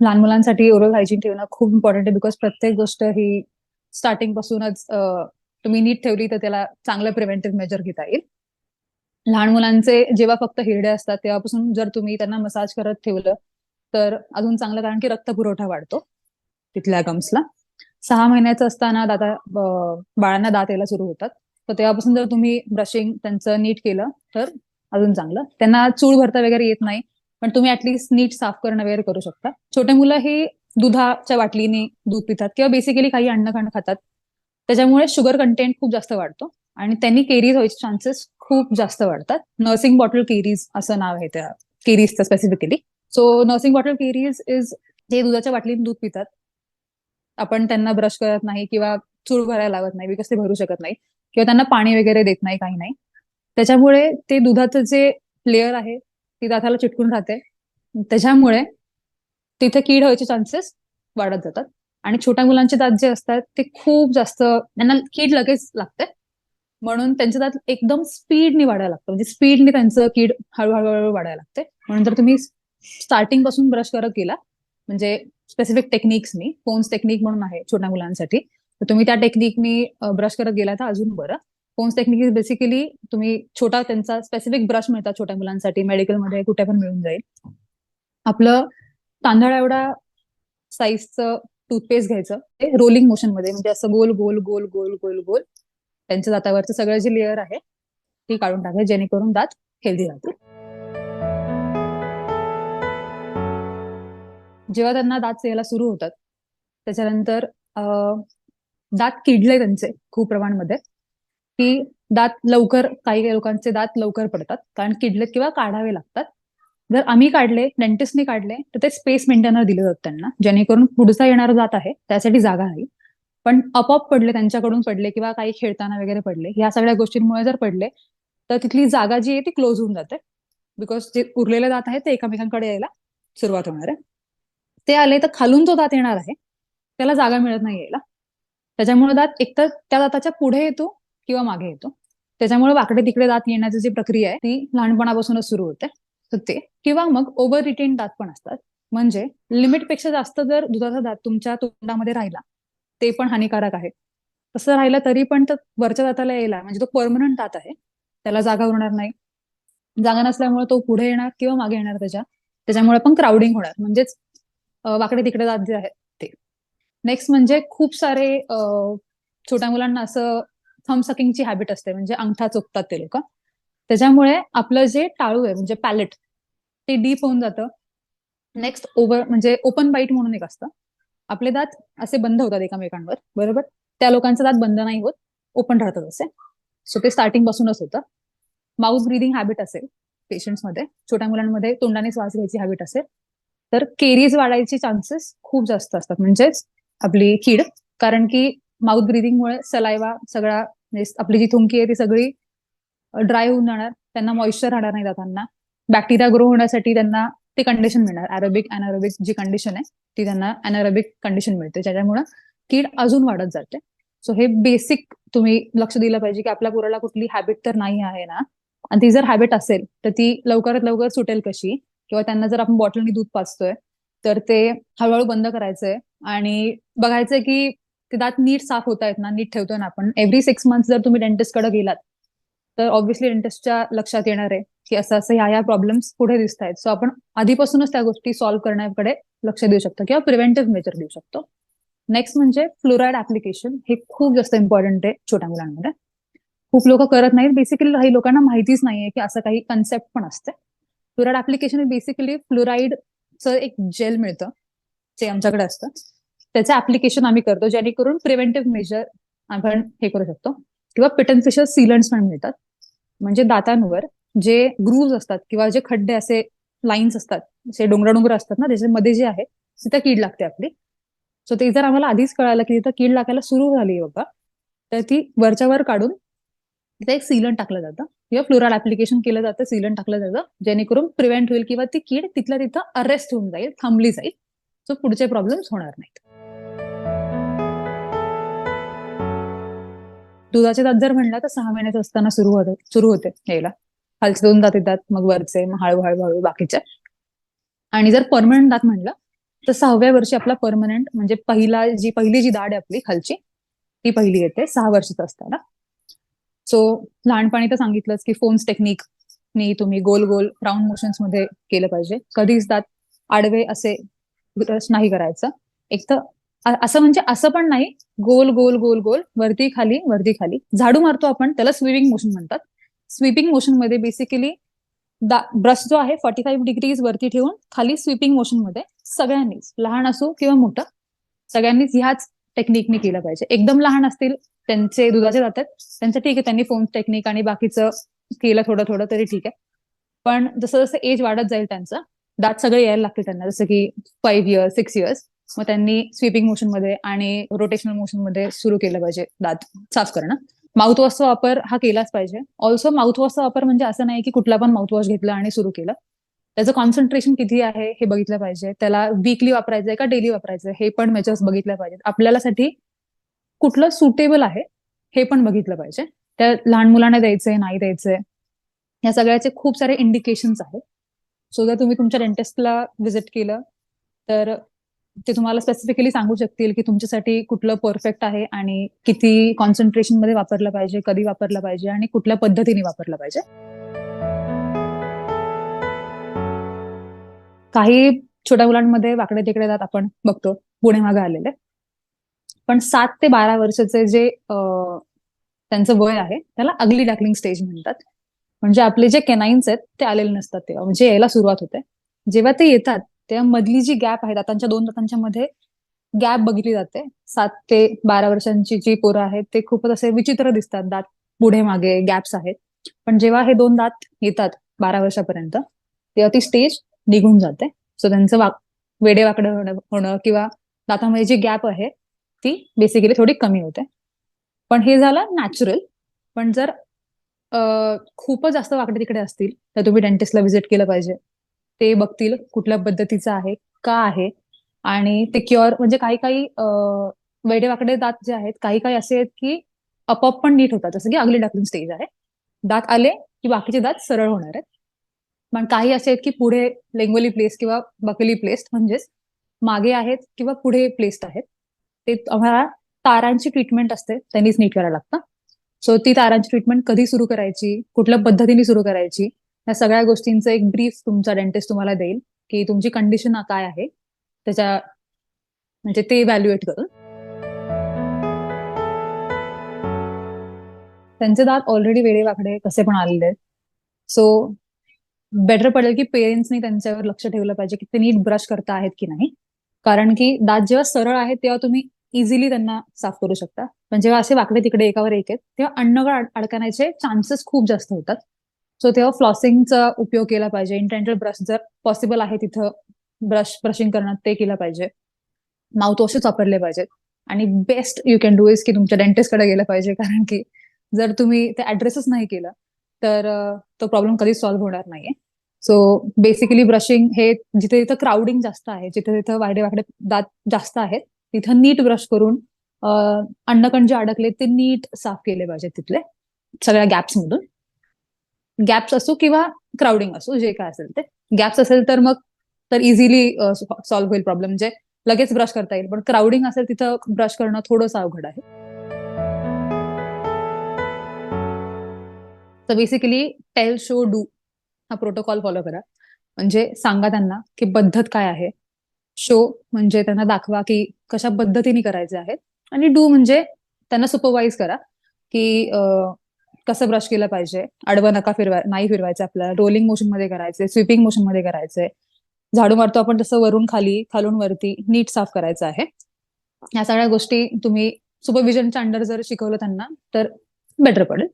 लहान मुलांसाठी oral hygiene ठेवणं खूप इम्पॉर्टंट आहे बिकॉज प्रत्येक गोष्ट ही स्टार्टिंग पासूनच तुम्ही नीट ठेवली तर त्याला चांगलं प्रिव्हेंटिव्ह मेजर घेता येईल. लहान मुलांचे जेव्हा फक्त हिरडे असतात तेव्हापासून जर तुम्ही त्यांना मसाज करत ठेवलं तर अजून चांगलं कारण की रक्त पुरवठा वाढतो तिथल्या गम्सला सहा महिन्याचं असताना दाता बाळांना दात यायला सुरू होतात. तर तेव्हापासून जर तुम्ही ब्रशिंग त्यांचं नीट केलं तर अजून चांगलं. त्यांना चूळ भरता वगैरे येत नाही. पण तुम्ही ऍटलीस्ट नीट साफ करणं वेअर करू शकता. छोटे मुलं हे दुधाच्या बाटलीने दूध पितात किंवा बेसिकली काही अन्न खाणं खातात. त्याच्यामुळे शुगर कंटेंट खूप जास्त वाढतो आणि त्यांनी केरीज व्हायचे चान्सेस खूप जास्त वाढतात. नर्सिंग बॉटल केरीज असं नाव आहे त्या केरीजचं specifically so nursing bottle caries is जे दुधाच्या बाटलीने दूध पितात आपण त्यांना ब्रश करत नाही किंवा चूळ भरायला लागत नाही बिकॉज ते भरू शकत नाही किंवा त्यांना पाणी वगैरे देत नाही काही नाही. त्याच्यामुळे ते दुधाचं जे लेअर आहे ती दाताला चिटकून राहते. त्याच्यामुळे तिथे कीड व्हायचे चान्सेस वाढत जातात. आणि छोट्या मुलांचे दात जे असतात ते खूप जास्त त्यांना कीड लगेच लागते. म्हणून त्यांचे दात एकदम स्पीडने वाढायला लागतं. म्हणजे स्पीडने त्यांचं कीड हळूहळू हळू वाढायला लागते. म्हणून जर तुम्ही स्टार्टिंगपासून ब्रश करत गेला म्हणजे स्पेसिफिक टेक्निक्सनी फोन्स टेक्निक म्हणून आहे छोट्या मुलांसाठी तर तुम्ही त्या टेक्निकनी ब्रश करत गेला तर अजून बरं. फोन्स टेक्निक बेसिकली तुम्ही छोटा त्यांचा स्पेसिफिक ब्रश मिळतात छोट्या मुलांसाठी मेडिकलमध्ये कुठे पण मिळून जाईल. आपलं तांदळा एवढा साईजचं टूथपेस्ट घ्यायचं ते रोलिंग मोशनमध्ये म्हणजे असं गोल गोल गोल गोल गोल गोल. त्यांच्या दातावरचं सगळं जे लेअर आहे ती काढून टाकायचं जेणेकरून दात हेल्दी राहतील. जेव्हा त्यांना दात यायला सुरू होतात त्याच्यानंतर दात किडले त्यांचे खूप प्रमाणामध्ये. की दात लवकर काही काही लोकांचे दात लवकर पडतात कारण किडलेत किंवा काढावे लागतात. जर आम्ही काढले डेंटिस्टने काढले तर ते स्पेस मेंटेनर दिले जातात त्यांना जेणेकरून पुढचा येणारा दात आहे त्यासाठी जागा आहे. पण आपोआप पडले त्यांच्याकडून पडले किंवा काही खेळताना वगैरे पडले या सगळ्या गोष्टींमुळे जर पडले तर तिथली जागा जी आहे ती क्लोज होऊन जाते. बिकॉज जे उरलेले दात आहे ते एकमेकांकडे यायला सुरुवात होणार आहे. ते आले तर खालून जो दात येणार आहे. त्याला जागा मिळत नाही यायला. त्याच्यामुळे दात एकतर त्या दाताच्या पुढे येतो किंवा मागे येतो. त्याच्यामुळे वाकडे तिकडे दात येण्याची जी प्रक्रिया आहे ती लहानपणापासूनच सुरू होते. तर ते. किंवा मग ओव्हर रिटेन दात पण असतात. म्हणजे लिमिटपेक्षा जास्त जर दुधाचा दात तुमच्या तोंडामध्ये राहिला ते पण हानिकारक आहे. तसं राहिलं तरी पण तर वरच्या दाताला यायला म्हणजे तो परमनंट दात आहे त्याला जागा उरणार नाही. जागा नसल्यामुळे तो पुढे येणार किंवा मागे येणार त्याच्या त्याच्यामुळे पण क्राउडिंग होणार. म्हणजेच वाकडे तिकडे दात जे आहेत ते. नेक्स्ट म्हणजे खूप सारे छोट्या मुलांना असं थम सकिंगची हॅबिट असते म्हणजे अंगठा चोपतात ते लोक. त्याच्यामुळे आपलं जे टाळू आहे म्हणजे पॅलेट ते डीप होऊन जातं. नेक्स्ट ओव्हर म्हणजे ओपन बाईट म्हणून एक असतं. आपले दात असे बंद होतात एकामेकांवर बरोबर? त्या लोकांचे दात बंद नाही होत ओपन राहतात असे. सो ते स्टार्टिंग पासूनच होतं. माउथ ब्रीदिंग हॅबिट असेल पेशंट्समध्ये छोट्या मुलांमध्ये तोंडाने श्वास घ्यायची हॅबिट असेल तर केरीज वाढायचे चान्सेस खूप जास्त असतात. म्हणजेच आपली कीड कारण की माउथ ब्रिदिंगमुळे सलायवा सगळा म्हणजे आपली जी थुंकी आहे ती सगळी ड्राय होऊन जाणार. त्यांना मॉइश्चर राहणार नाही दातांना. बॅक्टेरिया ग्रो होण्यासाठी त्यांना ती कंडिशन मिळणार. अॅरोबिक अनारोबिक जी कंडिशन आहे ती त्यांना अनारोबिक कंडिशन मिळते. ज्याच्यामुळे कीड अजून वाढत जाते. सो हे बेसिक तुम्ही लक्ष दिलं पाहिजे की आपल्या पोराला कुठली हॅबिट तर नाही आहे ना. आणि ती जर हॅबिट असेल तर ती लवकरात लवकर सुटेल कशी? किंवा त्यांना जर आपण बॉटलनी दूध पाचतोय तर ते हळूहळू बंद करायचंय. आणि बघायचंय की ते दात नीट साफ होत आहेत ना नीट ठेवतोय ना आपण. एव्हरी सिक्स मंथ जर तुम्ही डेंटिस्टकडे गेलात तर ऑब्व्हियसली डेंटिस्टच्या लक्षात येणार आहे की असं असं ह्या ह्या प्रॉब्लेम्स पुढे दिसत आहेत. सो आपण आधीपासूनच त्या गोष्टी सॉल्व्ह करण्याकडे लक्ष देऊ शकतो किंवा प्रिव्हेंटिव्ह मेजर देऊ शकतो. नेक्स्ट म्हणजे फ्लोराईड ऍप्लिकेशन हे खूप जास्त इम्पॉर्टंट आहे छोट्या मुलांमध्ये. खूप लोक करत नाहीत. बेसिकली काही लोकांना माहितीच नाहीये की असं काही कन्सेप्ट पण असते. फ्लोराईड ऍप्लिकेशन हे बेसिकली फ्लोराईडचं एक जेल मिळतं. जे आमच्याकडे असतं. त्याचं ऍप्लिकेशन आम्ही करतो जेणेकरून प्रिव्हेंटिव्ह मेजर आपण हे करू शकतो. किंवा पिटन फिशर सीलंट्स पण मिळतात. म्हणजे दातांवर जे ग्रूव्ज असतात किंवा जे खड्डे असे लाईन्स असतात जे डोंगर डोंगर असतात ना त्याच्यामध्ये जे आहे तिथं कीड लागते आपली. सो ते जर आम्हाला आधीच कळालं की तिथं कीड लागायला सुरू झाली बाबा तर ती वरच्या वर काढून तिथे एक सीलन टाकलं जातं. किंवा फ्लोराल ऍप्लिकेशन केलं जातं सिलन टाकलं जातं जेणेकरून प्रिव्हेंट होईल किंवा ती कीड तिथल्या तिथं अरेस्ट होऊन जाईल थांबली जाईल. सो पुढचे प्रॉब्लेम्स होणार नाहीत. दुधाचे दात जर म्हणला तर सहा महिन्याचं असताना सुरू होते सुरू होते यायला. खालचे दोन दात येतात मग वरचे मग हळू हळूहळू बाकीचे. आणि जर परमनंट दात म्हणलं तर सहाव्या वर्षी आपला परमनंट म्हणजे पहिला जी पहिली जी दाढ आहे आपली खालची ती पहिली येते सहा वर्षाचा असताना. सो लहानपणी तर सांगितलंच की फोन्स टेक्निक नी तुम्ही गोल गोल राऊंड मोशन्समध्ये केलं पाहिजे. कधीच दात आडवे असे नाही करायचं. एक तर असं म्हणजे असं पण नाही. गोल गोल गोल गोल वरती खाली वरती खाली. झाडू मारतो आपण त्याला स्विमिंग मोशन म्हणतात. स्विपिंग मोशनमध्ये बेसिकली ब्रश जो आहे फॉर्टी फाईव्ह डिग्रीज वरती ठेवून खाली स्विपिंग मोशनमध्ये सगळ्यांनीच लहान असो किंवा मोठं सगळ्यांनीच ह्याच टेक्निकने केलं पाहिजे. एकदम लहान असतील त्यांचे दुधाचे जातात त्यांचं ठीक आहे त्यांनी फोन टेक्निक आणि बाकीचं केलं थोडं थोडं तरी ठीक आहे. पण जसं जसं एज वाढत जाईल त्यांचं दात सगळे यायला लागतील त्यांना. जसं की फाईव्ह इयर्स सिक्स इयर्स मग त्यांनी स्विपिंग मोशनमध्ये आणि रोटेशनल मोशनमध्ये सुरू केलं पाहिजे दात. साफ करणं. माउथवॉशचा वापर हा केलाच पाहिजे. ऑल्सो माउथवॉशचा वापर म्हणजे असं नाही की कुठला पण माउथवॉश घेतला आणि सुरू केलं. त्याचं कॉन्सन्ट्रेशन किती आहे हे बघितलं पाहिजे. त्याला वीकली वापरायचंय का डेली वापरायचं हे पण मेजर्स बघितलं पाहिजेत. आपल्याला साठी कुठलं सुटेबल आहे हे पण बघितलं पाहिजे. त्या लहान मुलांना द्यायचंय नाही द्यायचंय. या सगळ्याचे खूप सारे इंडिकेशन्स आहेत. सो जर तुम्ही तुमच्या डेंटिस्टला व्हिजिट केलं तर ते तुम्हाला स्पेसिफिकली सांगू शकतील की तुमच्यासाठी कुठलं परफेक्ट आहे आणि किती कॉन्सन्ट्रेशनमध्ये वापरलं पाहिजे कधी वापरलं पाहिजे आणि कुठल्या पद्धतीने वापरलं पाहिजे. काही छोट्या मुलांमध्ये वाकडे तिकडे जात आपण बघतो पुणे मागे आलेले. पण सात ते बारा वर्षाचे जे त्यांचं वय आहे त्याला अगली डॅकलिंग स्टेज म्हणतात. म्हणजे आपले जे केनाईन्स आहेत ते आलेले नसतात तेव्हा. म्हणजे यायला सुरुवात होते. जेव्हा ते येतात त्या मधली जी गॅप आहे दातांच्या दोन दातांच्या मध्ये गॅप बघितली जाते. सात ते बारा वर्षांची जी पोरं आहेत ते खूपच असे विचित्र दिसतात. दात पुढे मागे गॅप्स आहेत. पण जेव्हा हे दोन दात येतात बारा वर्षापर्यंत तेव्हा ती स्टेज निघून जाते. सो त्यांचं वाक वेडे वाकडं होणं होणं किंवा दातामध्ये जी गॅप आहे ती बेसिकली थोडी कमी होते. पण हे झालं नॅचरल पण जर खूपच जास्त वाकडे तिकडे असतील तर तुम्ही डेंटिस्टला व्हिजिट केलं पाहिजे. ते बघतील कुठल्या पद्धतीचं आहे का आहे. आणि ते क्युअर म्हणजे काही काही वेडेवाकडे दात जे आहेत काही काही असे आहेत की आपोआप पण नीट होतात. जसं की अगली डाकलिंग स्टेज आहे. दात आले की बाकीचे दात सरळ होणार आहेत. पण काही असे आहेत की पुढे लेंगोली प्लेस किंवा बकली प्लेस्ड म्हणजेच मागे आहेत किंवा पुढे प्लेस्ड आहेत. ते आम्हाला तारांची ट्रीटमेंट असते त्यांनीच नीट करायला लागतं. सो ती तारांची ट्रीटमेंट कधी सुरू करायची कुठल्या पद्धतीने सुरू करायची या सगळ्या गोष्टींचं एक ब्रीफ तुमचा डेंटिस्ट तुम्हाला देईल की तुमची कंडिशन काय आहे त्याच्या म्हणजे ते इव्हॅल्युएट करून. त्यांचे दात ऑलरेडी वेळे वाकडे कसे पण आलेले आहेत. सो बेटर पडेल की पेरेंट्सनी त्यांच्यावर लक्ष ठेवलं पाहिजे की ते नीट ब्रश करता आहेत की नाही. कारण की दात जेव्हा सरळ आहेत तेव्हा तुम्ही इझिली त्यांना साफ करू शकता. पण जेव्हा असे वाकडे तिकडे एकावर एक आहेत तेव्हा अन्नगळ अडकण्याचे चान्सेस खूप जास्त होतात. सो तेव्हा फ्लॉसिंगचा उपयोग केला पाहिजे. इंटेंटल ब्रश जर पॉसिबल आहे तिथं ब्रश ब्रशिंग करणं ते केलं पाहिजे. माउथ वॉशच वापरले पाहिजेत आणि best you can do is की तुमच्या डेंटिस्टकडे गेलं पाहिजे. कारण की जर तुम्ही ते ऍड्रेसच नाही केलं तर तो प्रॉब्लेम कधीच सॉल्व्ह होणार नाहीये. सो बेसिकली ब्रशिंग हे जिथे तिथं क्राउडिंग जास्त आहे जिथे तिथं वाकडे वाकडे दात जास्त आहेत तिथं नीट ब्रश करून अन्नकण जे अडकले ते नीट साफ केले पाहिजेत तिथले सगळ्या गॅप्समधून गॅप्स असो किंवा क्राउडिंग असो जे काय असेल ते. गॅप्स असेल तर मग तर इझिली सॉल्व्ह होईल प्रॉब्लेम म्हणजे लगेच ब्रश करता येईल. पण क्राउडिंग असेल तिथं ब्रश करणं थोडंसं अवघड आहे. तर बेसिकली टेल शो डू हा प्रोटोकॉल फॉलो करा. म्हणजे सांगा त्यांना की पद्धत काय आहे. शो म्हणजे त्यांना दाखवा की कशा पद्धतीने करायचे आहेत. आणि डू म्हणजे त्यांना सुपरवाईज करा की कसं ब्रश केलं पाहिजे? आडवं नका फिरवाय नाही फिरवायचं आपल्याला. रोलिंग मोशनमध्ये करायचे स्विपिंग मोशनमध्ये करायचंय. झाडू मारतो आपण तसं वरून खाली खालून वरती नीट साफ करायचं आहे. या सगळ्या गोष्टी तुम्ही सुपरविजनच्या अंडर जर शिकवलं त्यांना तर बेटर पडेल.